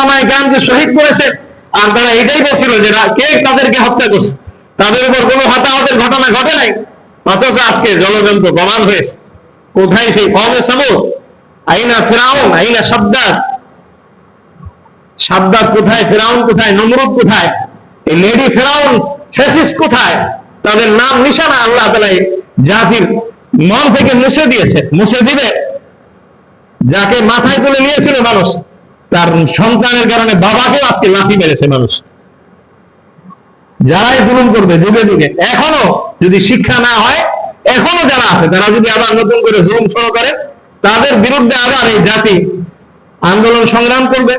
ওলামায় গানকে শহীদ করেছে। আর তারা এটাই বলছিল যে কে তাদেরকে হত্যা করছে? তাদের উপর কোনো হতাহতের ঘটনা ঘটে নাই। অথচ আজকে জলযন্ত্র প্রমাণ হয়েছে। কোথায় সেই কমে সামুদ? আইনা ফেরাউন, আইনা সাবদাত সাবদাত কোথায়, ফেরাউন কোথায়, নমরুদ কোথায়? এই লেডি ফেরাউন ফেসিস কোথায়? তাদের নাম, নিশানা আল্লাহ তালা এই জাতির মন থেকে মুছে দিয়েছে, মুছে দিবে। যাকে মাথায় তুলে নিয়েছিল মানুষ। তার সন্তানের কারণে বাবাকেও আজকে লাথি মেরেছে মানুষ। যারাই জুলুম করবে, যুগে যুগে। এখনও যদি শিক্ষা না হয়, এখনও যারা আছে, তারা যদি আবার নতুন করে জুলুম সহকারে তাদের বিরুদ্ধে আবার এই জাতি আন্দোলন সংগ্রাম করবে।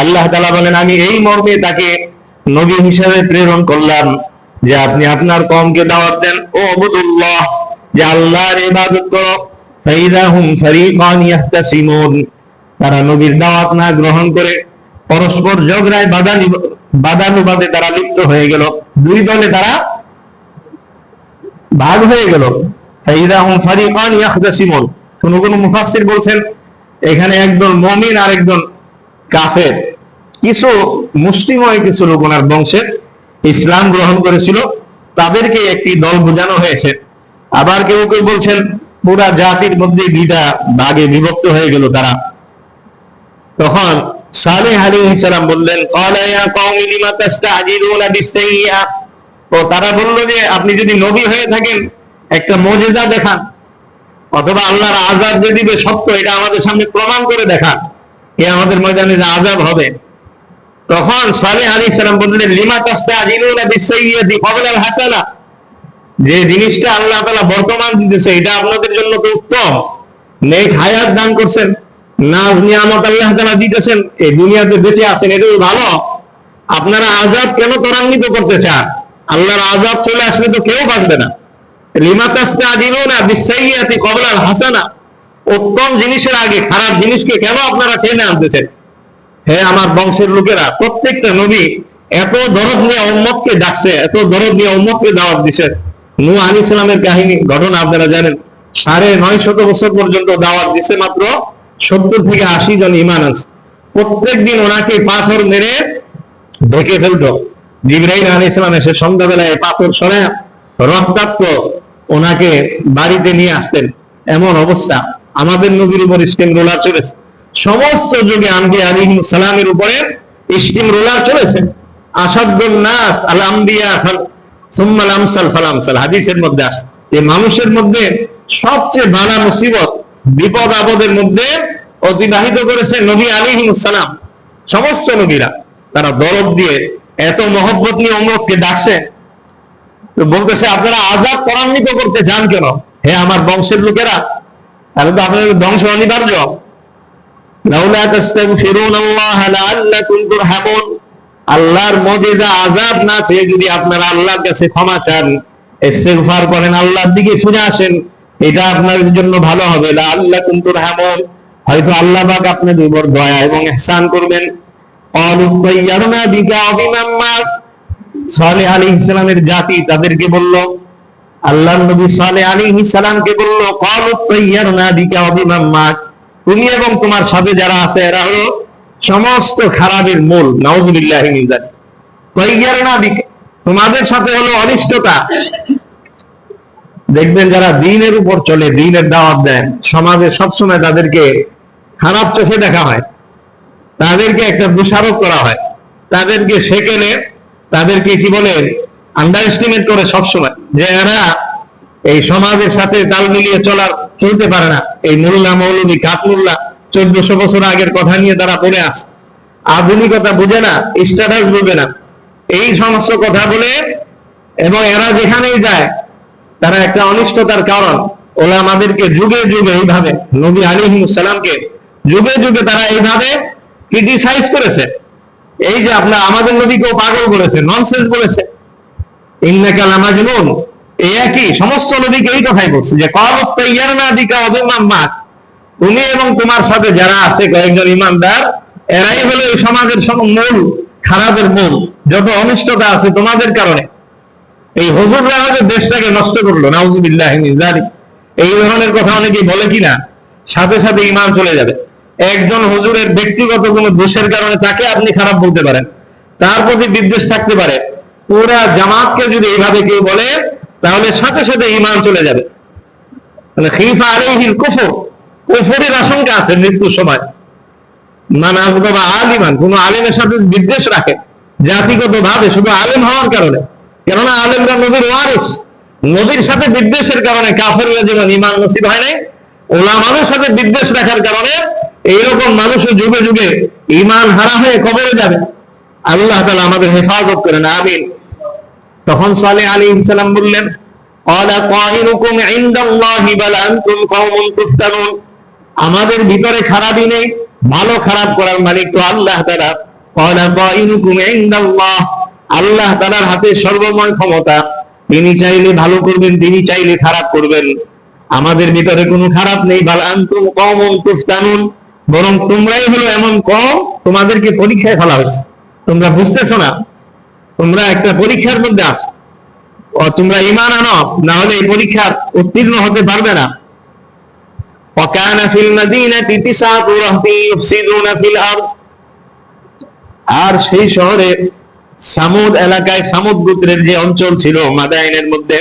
আল্লাহ বলেন, আমি এই মর্মে তাকে নবী হিসাবে প্রেরণ করলাম। যে আপনি আপনার কমকে দাওয়াত দেন। ও আবুদুল্লাহ, যে আল্লাহর ইবাদত করো। ফাইদা হুম ফারিকান ইয়াহতাসিমুন। তারা নবীর দাওয়াত না গ্রহণ করে পরস্পর ঝগড়ায় বাধা বাদানুবাদে তারা লিপ্ত হয়ে গেল। দুই দলে তারা ভাগ হয়ে গেল। ফাইদা হুম ফারিকান ইয়াহতাসিমুন। কোন কোন মুফাসসির বলছেন, এখানে একজন মুমিন আর একজন কাফের। কিছু মুসলিময় কিছু লোক ওনার বংশের। ইসলাম গ্রহণ করেছিল, তাদেরকে একটি দল বোঝানো হয়েছে। আবার কেউ কেউ বলছেন, পুরা জাতির মধ্যে দুইটা ভাগে বিভক্ত হয়ে গেল তারা। তখন সালেহ আলাইহিস সালাম বললেন তো তারা বলল যে, আপনি যদি নবী হয়ে থাকেন, একটা মুজিজা দেখান। অথবা আল্লাহর আজাব যে দিবে সত্য, এটা আমাদের সামনে প্রমাণ করে দেখান। এ আমাদের ময়দানে যে আজাব হবে। তখন সালেহ আলী সালাম বললেন, লিমা তাস্তা আজিনুনা বিসাইয়্যাতি কবলাল হাসানা? যে জিনিসটা আল্লাহ তাআলা বর্তমান দিতেছে, এটা আপনাদের জন্য তো উত্তম। নেক হায়াত দান করছেন, নাজ নিয়ামত আল্লাহ তাআলা দিতেছেন, এই দুনিয়াতে বেঁচে আছেন, এটাই ভালো। আপনারা আজাব কেন ত্বরান্বিত করতে চান? আল্লাহর আজাব চলে আসলে তো কেউ বাঁচবে না। লিমা তাস্তা আজিনুনা বিসাইয়্যাতি কবলাল হাসানা, উত্তম জিনিসের আগে খারাপ জিনিসকে কেন আপনারা টেনে আনতেছেন? হে আমার বংশের লোকেরা, প্রত্যেকটা নবী এত দরদ নিয়ে উম্মতকে ডাকছে, এত দরদ নিয়ে উম্মতকে দাওয়াত দিছে। নূহ আলী ইসলামের কাহিনী, ঘটনা আপনারা জানেন। সাড়ে নয় শত বছর পর্যন্ত দাওয়াত দিছে মাত্র সত্তর থেকে আশি জন ইমান আছে। প্রত্যেক দিন ওনাকে পাথর মেরে ঢেকে ফেলতো। জিব্রাহিম আলী ইসলাম এসে সন্ধ্যাবেলায় পাথর সরায় রক্তাক্ত ওনাকে বাড়িতে নিয়ে আসতেন। এমন অবস্থা। আমাদের নবীর উপর স্টিম রোলার চলেছে। সমস্ত যুগে আম্বি আলী সালামের উপরে স্টিম রোলার চলেছে। আসাদুল নাস সুম্মাল আমসাল হাদিসের মধ্যে আসছে যে মানুষের মধ্যে সবচেয়ে বালা মুসিবত, বিপদ আপদের মধ্যে অতিবাহিত করেছে নবী আলী সালাম। সমস্ত নবীরা। তারা দরদ দিয়ে এত মহব্বত নিয়ে অমরকে ডাকছে। বলতেছে, আপনারা আজাদ ত্বরান্বিত করতে চান কেন? হে আমার বংশের লোকেরা, তাহলে তো আপনাদের ধ্বংস অনিবার্য। আল্লাহর না যদি আপনারা আল্লাহর কাছে ক্ষমা চান করেন, আল্লাহর দিকে ফিরে আসেন, এটা আপনাদের জন্য ভালো হবে। হয়তো আল্লাহ দয়া এবং করবেন। জাতি তাদেরকে বলল আল্লাহ নবী সালে আলী ইসালামকে বলল ক্বালুত্তাইয়ারনা বিকা অবিমাম মা তুমি এবং তোমার সাথে যারা আছে, এরা হলো সমস্ত খারাপের মূল। বিকা তোমাদের সাথে হলো অনিষ্টতা। দেখবেন যারা দিনের উপর চলে, দিনের দাওয়াত দেন, সমাজে সবসময় তাদেরকে খারাপ চোখে দেখা হয়। তাদেরকে একটা দোষারোপ করা হয়। তাদেরকে সেকেলে তাদেরকে কি বলে আন্ডার এস্টিমেট করে সবসময়। যে এরা এই সমাজের সাথে তাল মিলিয়ে চলার, চলতে পারে না। এই মোল্লা মৌলবী কাতমুল্লা চোদ্দশো বছর আগের কথা নিয়ে তারা পড়ে আস। আধুনিকতা বুঝে না স্ট্যাটাস বুঝে না। এই সমস্ত কথা বলে এবং এরা যেখানেই যায়, তারা একটা অনিষ্টতার কারণ। ওরা আমাদেরকে যুগে যুগে এইভাবে, নবী আলী সালামকে যুগে যুগে তারা এইভাবে ক্রিটিসাইজ করেছে। এই যে আপনার আমাদের নদীকেও পাগল বলেছে ননসেন্স বলেছে। ইন্নাকা লামাজনুন একই, সমস্ত নদীকে এই কথাই বলছে যে কলত তাইয়ারনা বিকা অবিমান মাক তুমি এবং তোমার সাথে যারা আছে কয়েকজন ইমানদার, এরাই হলো এই সমাজের মূল, খারাপের মূল, যত অনিষ্টতা আছে তোমাদের কারণে। এই হুজুররা আমাদের দেশটাকে নষ্ট করল, নাউজুবিল্লাহ এই ধরনের কথা অনেকেই বলে কিনা, সাথে সাথে ইমান চলে যাবে। একজন হজুরের ব্যক্তিগত কোনো দোষের কারণে তাকে আপনি খারাপ বলতে পারেন। তার প্রতি বিদ্বেষ থাকতে পারে। পুরা জামাতকে যদি এইভাবে কেউ বলে তাহলে সাথে সাথে ইমান চলে যাবে। মানে খিফা আলাইহিল কুফর, কুফরের আশঙ্কা আছে মৃত্যুর সময়। মানে অথবা আলিমান, কোন আলেমের সাথে বিদ্বেষ রাখে জাতিগত ভাবে শুধু আলেম হওয়ার কারণে। কেননা আলেমরা নবীর ওয়ারিস। নবীর সাথে বিদ্বেষের কারণে কাফেররা যেমন ইমান নসিব হয় নাই, ওলামাদের সাথে বিদ্বেষ রাখার কারণে এইরকম মানুষের যুগে যুগে ইমান হারা হয়ে কবরে যাবে। আল্লাহ তালা আমাদের হেফাজত করেন, আমিন। তখন সালে আলী ইসলাম বললেন আমাদের ভিতরে খারাপই নেই, ভালো খারাপ করার মালিক তো আল্লাহ আল্লাহ তালার হাতে সর্বময় ক্ষমতা। তিনি চাইলে ভালো করবেন, তিনি চাইলে খারাপ করবেন। আমাদের ভিতরে কোনো খারাপ নেই বরং তোমরাই হলো এমন কম তোমাদেরকে পরীক্ষায় ফেলা হয়েছে। তোমরা বুঝতেছো না? তোমরা একটা পরীক্ষার মধ্যে আছো ও তোমরা ইমান আনো না হলে এই পরীক্ষার উত্তীর্ণ হতে পারবে না وكان في المدينة تسعة رهط يفسدون في الأرض আর সেই শহরে সামুদ এলাকায় সামুদ গোত্রের যে অঞ্চল ছিল মাদাইনের মধ্যে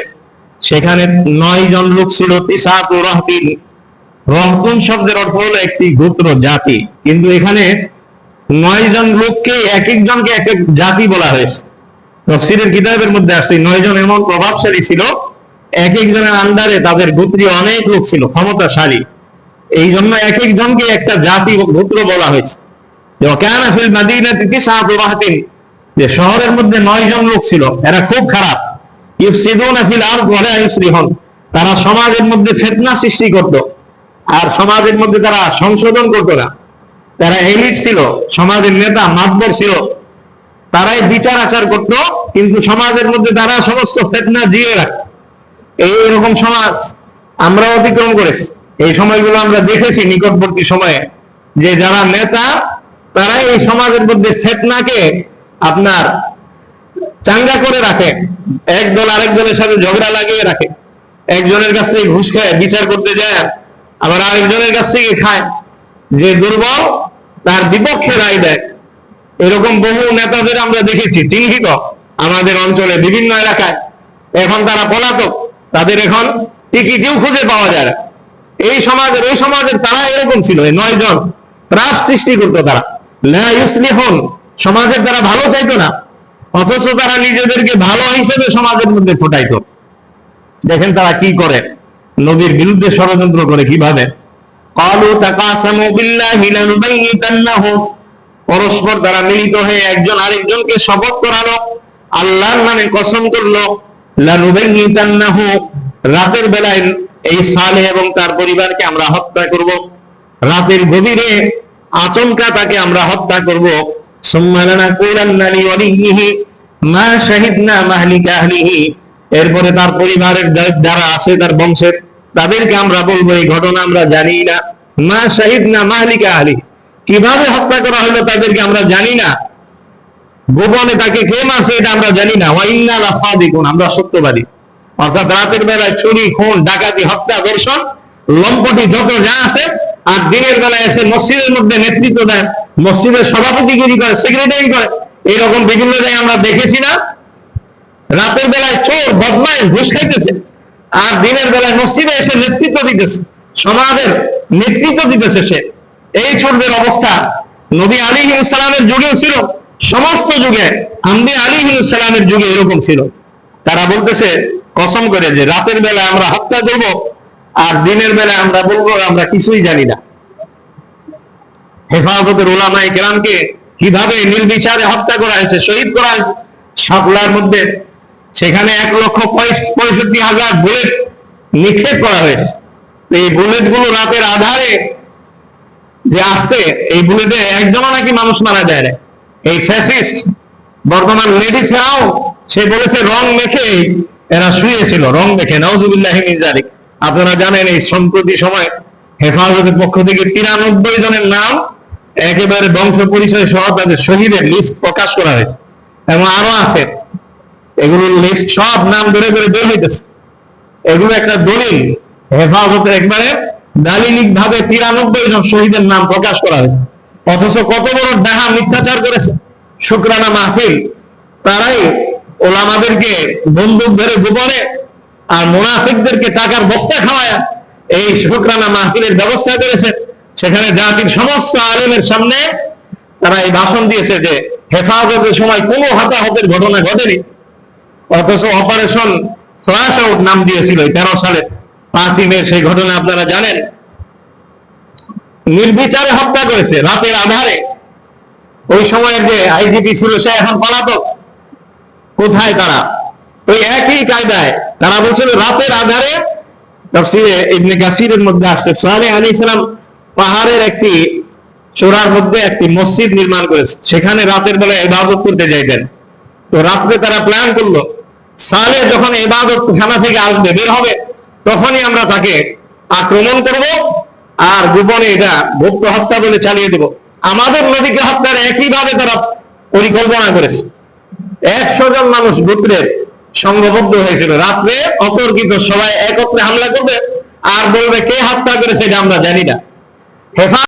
সেখানে নয় জন লোক ছিল তিসাত রহতিন রহতুন শব্দের অর্থ হলো একটি গোত্র জাতি কিন্তু এখানে নয় জন লোককে এক একজনকে এক এক জাতি বলা হয়েছে তফসিরের কিতাবের মধ্যে আসছে নয় জন এমন প্রভাবশালী ছিল এক একজনের আন্ডারে তাদের গোত্রীয় অনেক লোক ছিল, ক্ষমতাশালী। এই জন্য এক একজনকে একটা জাতি গোত্র বলা হয়েছে। যে শহরের মধ্যে নয় জন লোক ছিল, এরা খুব খারাপ। তারা সমাজের মধ্যে ফিতনা সৃষ্টি করত, আর সমাজের মধ্যে তারা সংশোধন করত না। তারা এলিট ছিল, সমাজের নেতা মাতবর ছিল তারাই বিচার আচার করত, কিন্তু সমাজের মধ্যে তারা সমস্ত ফেতনা দিয়ে রাখত। এইরকম সমাজ আমরা অতিক্রম করেছি। এই সময়গুলো আমরা দেখেছি নিকটবর্তী সময়ে, যে যারা নেতা তারা এই সমাজের মধ্যে ফেতনাকে আপনার চাঙ্গা করে রাখে। এক দল আরেক দলের সাথে ঝগড়া লাগিয়ে রাখে। একজনের কাছ থেকে ঘুষ খায়, বিচার করতে যায়, আবার আরেকজনের কাছ থেকে খায়। যে দুর্বল, তার বিপক্ষে রায় দেয়। এরকম বহু নেতাদের আমরা দেখেছি। চিহ্নিত আমাদের অঞ্চলে বিভিন্ন এলাকায়। এখন তারা পলাতক। তাদের এখন টিকিটিও খুঁজে পাওয়া যায় না। এই সমাজের ওই সমাজের তারা এরকম ছিল। এই নয় জন ত্রাস সৃষ্টি করতো তারা। হন সমাজের তারা ভালো চাইতো না। অথচ তারা নিজেদেরকে ভালো হিসেবে সমাজের মধ্যে ফোটাইত। দেখেন তারা কি করে? নবীর বিরুদ্ধে ষড়যন্ত্র করে কীভাবে? কালু তাকাসামু বিল্লাহি লানুবাইয়িতান্নাহু পরস্পর দ্বারা মিলিত হয়ে একজন আরেকজনকে শপথ করালো। আল্লাহর নামে কসম করল রাতের বেলায় এই সালে এবং তার পরিবারকে আমরা হত্যা করব। রাতের গভীরে আচমকা তাকে আমরা হত্যা করব। এরপরে তার পরিবারের যারা আছে তার বংশের। তাদেরকে আমরা বলব, এই ঘটনা আমরা জানি না। মা শাহিদনা মাহলিকা আহলি কীভাবে হত্যা করা হলো তাদেরকে আমরা জানি না। গোপনে তাকে কে মারছে এটা আমরা জানি না। আমরা সত্যবাদী। অর্থাৎ রাতের বেলায় চুরি খুন, ডাকাতি, হত্যা দর্শন লম্পটি যত যা আছে, আর দিনের বেলায় এসে মসজিদের মধ্যে নেতৃত্ব দেয়, মসজিদের সভাপতিগিরি করে সেক্রেটারি করে, এরকম বিভিন্ন জায়গায় আমরা দেখেছি না। রাতের বেলায় চোর, বদমাইশ, ঘুষ খাইতেছে, আর দিনের বেলায় মসজিদে এসে নেতৃত্ব দিতেছে, সমাজের নেতৃত্ব দিতেছে সে। এই চোরদের অবস্থা নবী আলী সালামের যুগেও ছিল, সমস্ত যুগে আম্বি আলী সালামের যুগে এরকম ছিল। তারা বলতেছে, কসম করে যে রাতের বেলায় আমরা হত্যা করব আর দিনের বেলায় আমরা বলব, আমরা কিছুই জানি না। হেফাজতের ওলামাই গ্রামকে কীভাবে নির্বিচারে হত্যা করা হয়েছে, শহীদ করা হয়েছে সাপলার মধ্যে সেখানে এক লক্ষ পঁয়ষ- পঁয়ষট্টি হাজার বুলেট নিক্ষেপ করা হয়েছে। এই বুলেটগুলো রাতের আধারে যে আসছে, এই বুলেটে একজনও নাকি মানুষ মারা যায় না এই ফ্যাসিস্ট বর্তমান লেডি ফেরাও সে বলেছে, রং মেখে এরা শুয়েছিল, রং মেখে নওজুবিল্লাহ আপনারা জানেন এই সম্প্রতি সময় হেফাজতের পক্ষ থেকে তিরানব্বই জনের নাম একেবারে বংশ পরিচয় সহ তাদের শহীদের লিস্ট প্রকাশ করা হয়েছে। এবং আরও আছে। এগুলোর লিস্ট সব নাম ধরে ধরে বের হইতেছে। এগুলো একটা দলিল, হেফাজতের একবারে দালিলিক ভাবে তিরানব্বই জন শহীদের নাম প্রকাশ করা হয়েছে। অথচ কত বড় ডাহা মিথ্যাচার করেছে। শুক্রানা মাহফিল, তারাই ওলামাদেরকে বন্দুক ধরে গোপনে আর মোনাফিকদেরকে টাকার বস্তা খাওয়ায় এই শুক্রানা মাহফিলের ব্যবস্থা করেছে। সেখানে জাতির সমস্ত আলেমের সামনে তারা এই ভাষণ দিয়েছে যে, হেফাজতের সময় কোনো হতাহতের ঘটনা ঘটেনি। অথচ অপারেশন ফ্লাশ আউট নাম দিয়েছিল তেরো সালে। পাঁচই সেই ঘটনা আপনারা জানেন। নির্বিচারে হত্যা করেছে রাতের আধারে। ওই সময়ের যে আইজিপি ছিল সে এখন পলাতক। কোথায় তারা? ওই একই কায়দায় তারা বলছিল, রাতের আধারে ইবনে কাসিরের মধ্যে আসছে। সালে আলী ইসলাম পাহাড়ের একটি চোরার মধ্যে একটি মসজিদ নির্মাণ করেছে। সেখানে রাতের বেলা ইবাদত করতে যাইতেন। তো রাত্রে তারা প্ল্যান করল সালে যখন এবাদত খানা থেকে আসবে, বের হবে তখনই আমরা তাকে আক্রমণ করব আর গোপনে এটা গুপ্ত হত্যা বলে চালিয়ে দেব। আমাদের নদীকে হত্যার একইভাবে তারা পরিকল্পনা করেছে। একশো জন মানুষ গোত্রের সংঘবদ্ধ হয়েছিল। রাত্রে অতর্কিত সবাই একত্রে হামলা করবে। আর বলবে, কে হত্যা করেছে এটা আমরা জানি না। হেফাজত